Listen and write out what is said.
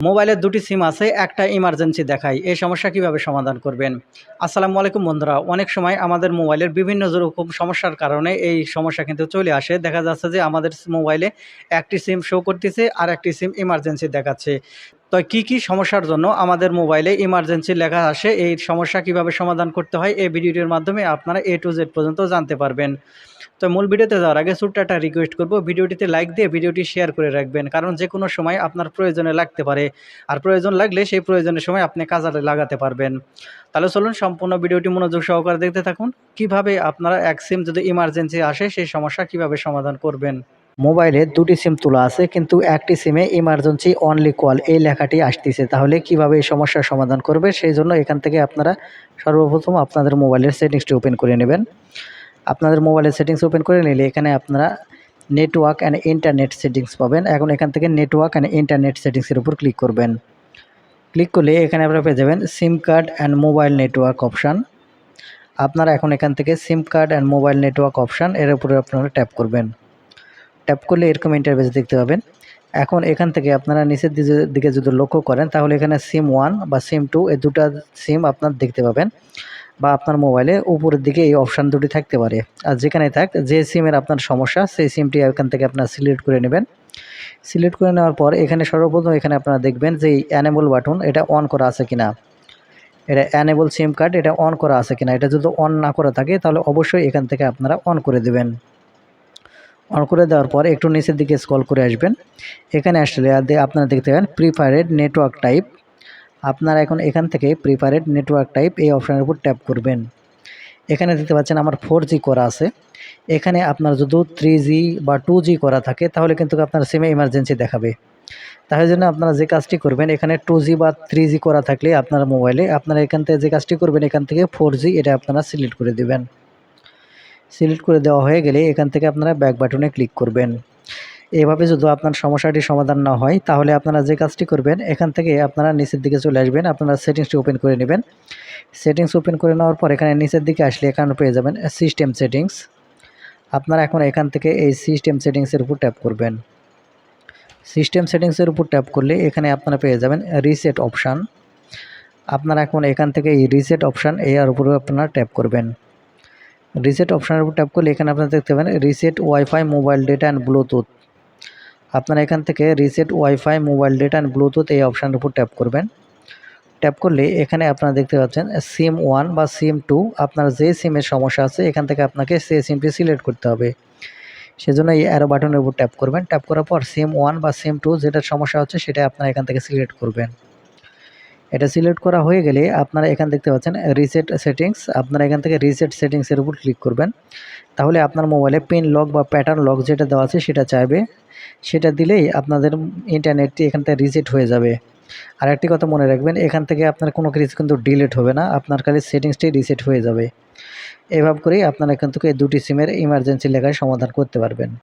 মোবাইলের দুটি সিম আছে, একটা ইমার্জেন্সি দেখায় এই সমস্যা কীভাবে সমাধান করবেন? আসসালামু আলাইকুম বন্ধুরা, অনেক সময় আমাদের মোবাইলের বিভিন্ন রকম সমস্যার কারণে এই সমস্যা কিন্তু চলে আসে। দেখা যাচ্ছে যে আমাদের মোবাইলে একটি সিম শো করতেছে আর একটি সিম ইমার্জেন্সি দেখাচ্ছে। তো কি কি সমস্যার জন্য আমাদের মোবাইলে ইমার্জেন্সি লেখা আসে, এই সমস্যা কীভাবে সমাধান করতে হয়, এই ভিডিওটির মাধ্যমে আপনারা এ টু জেড পর্যন্ত জানতে পারবেন। তো মূল ভিডিওতে যাওয়ার আগে ছোট্ট একটা রিকোয়েস্ট করব, ভিডিওটিতে লাইক দিয়ে ভিডিওটি শেয়ার করে রাখবেন, কারণ যে কোনো সময় আপনার প্রয়োজনে লাগতে পারে, আর প্রয়োজন লাগলে সেই প্রয়োজনের সময় আপনি কাজে লাগাতে পারবেন। তাহলে চলুন সম্পূর্ণ ভিডিওটি মনোযোগ সহকারে দেখতে থাকুন, কীভাবে আপনারা এক সিম যদি ইমার্জেন্সি আসে, সেই সমস্যা কীভাবে সমাধান করবেন। মোবাইলে দুটি সিম তোলা আছে, কিন্তু একটি সিমে ইমার্জেন্সি অনলি কল এই লেখাটি আসতেছে। তাহলে কীভাবে এই সমস্যার সমাধান করবে? সেই জন্য এখান থেকে আপনারা সর্বপ্রথম আপনাদের মোবাইলের সেটিংসটি ওপেন করে নেবেন। আপনাদের মোবাইলের সেটিংস ওপেন করে নিলে এখানে আপনারা নেটওয়ার্ক অ্যান্ড ইন্টারনেট সেটিংস পাবেন। এখন এখান থেকে নেটওয়ার্ক অ্যান্ড ইন্টারনেট সেটিংসের উপর ক্লিক করবেন। ক্লিক করলে এখানে আপনারা পেয়ে যাবেন SIM card and mobile network option আপনারা এখন এখান থেকে SIM card and mobile network option এর উপরে আপনারা ট্যাপ করবেন। ট্যাপ করলে এরকম ইন্টারভেস দেখতে পাবেন। এখন এখান থেকে আপনারা নিচের দিকে- যদি লক্ষ্য করেন, তাহলে এখানে সিম ওয়ান বা সিম টু এই দুটা সিম আপনার দেখতে পাবেন। বা আপনার মোবাইলে উপরের দিকে এই অপশান দুটি থাকতে পারে। আর যেখানে থাক, যে সিমের আপনার সমস্যা, সেই সিমটি এখান থেকে আপনার সিলেক্ট করে নেবেন। সিলেক্ট করে নেওয়ার পর এখানে সর্বপ্রথম এখানে আপনারা দেখবেন যে অ্যানেবল বাটন এটা অন করা আছে কিনা। এটা অ্যানেবল সিম কার্ড এটা অন করা আছে কিনা। এটা যদি অন না করা থাকে, তাহলে অবশ্যই এখান থেকে আপনারা অন করে দেবেন। অন করে দেওয়ার পর একটু নিচের দিকে স্কল করে আসবেন। এখানে আসলে আপনারা দেখতে পাবেন প্রিফারেড নেটওয়ার্ক টাইপ আপনারা এখন এখান থেকে প্রিফারেড নেটওয়ার্ক টাইপ এই অপশানের উপর ট্যাপ করবেন। এখানে দেখতে পাচ্ছেন আমার ফোর করা আছে। এখানে আপনার যদি থ্রি বা টু করা থাকে, তাহলে কিন্তু আপনার সিমে ইমার্জেন্সি দেখাবে। তাই জন্য আপনারা যে কাজটি করবেন, এখানে টু বা থ্রি করা থাকলে আপনার মোবাইলে আপনারা এখান থেকে যে কাজটি করবেন, এখান থেকে ফোর এটা আপনারা সিলেক্ট করে দেবেন। সিলেক্ট করে দেওয়া হয়ে গেলে এখান থেকে আপনারা ব্যাক বাটনে ক্লিক করবেন। এভাবে যদি আপনার সমস্যাটি সমাধান না হয়, তাহলে আপনারা যে কাজটি করবেন, এখান থেকে আপনারা নিচের দিকে চলে আসবেন, আপনারা সেটিংসটি ওপেন করে নেবেন। সেটিংস ওপেন করে নেওয়ার পর এখানে নিচের দিকে আসলে এখানে পেয়ে যাবেন সিস্টেম সেটিংস আপনারা এখন এখান থেকে এই সিস্টেম সেটিংসের উপর ট্যাপ করবেন। সিস্টেম সেটিংসের উপর ট্যাপ করলে এখানে আপনারা পেয়ে যাবেন রিসেট অপশান আপনারা এখন এখান থেকে এই রিসেট অপশান এর উপরে আপনারা ট্যাপ করবেন। রিসেট অপশানের উপর ট্যাপ করলে এখানে আপনারা দেখতে পাবেন reset wifi mobile data and Bluetooth আপনারা এখান থেকে reset wifi mobile data and Bluetooth এই অপশানের উপর ট্যাপ করবেন। ট্যাপ করলে এখানে আপনারা দেখতে পাচ্ছেন সিম ওয়ান বা সিম টু আপনার যে সিমের সমস্যা আছে, এখান থেকে আপনাকে সেই সিমটি সিলেক্ট করতে হবে। সেজন্য এই অ্যারো বাটনের উপর ট্যাপ করবেন। ট্যাপ করার পর সিম ওয়ান বা সিম টু যেটার সমস্যা হচ্ছে, সেটা আপনারা এখান থেকে সিলেক্ট করবেন। এটা সিলেক্ট করা হয়ে গেলে আপনারা এখান দেখতে পাচ্ছেন রিসেট সেটিংস আপনারা এখান থেকে রিসেট সেটিংসের উপর ক্লিক করবেন। তাহলে আপনার মোবাইলে পিন লক বা প্যাটার্ন লক যেটা দেওয়া আছে সেটা চাইবে। সেটা দিলেই আপনাদের ইন্টারনেটটি এখান থেকে রিসেট হয়ে যাবে। আর একটি কথা মনে রাখবেন, এখান থেকে আপনার কোনো কিছু কিন্তু ডিলিট হবে না, আপনার খালি সেটিংসটি রিসেট হয়ে যাবে। এভাবে করেই আপনারা এখান থেকে দুটি সিমের ইমার্জেন্সি লেখায় সমাধান করতে পারবেন।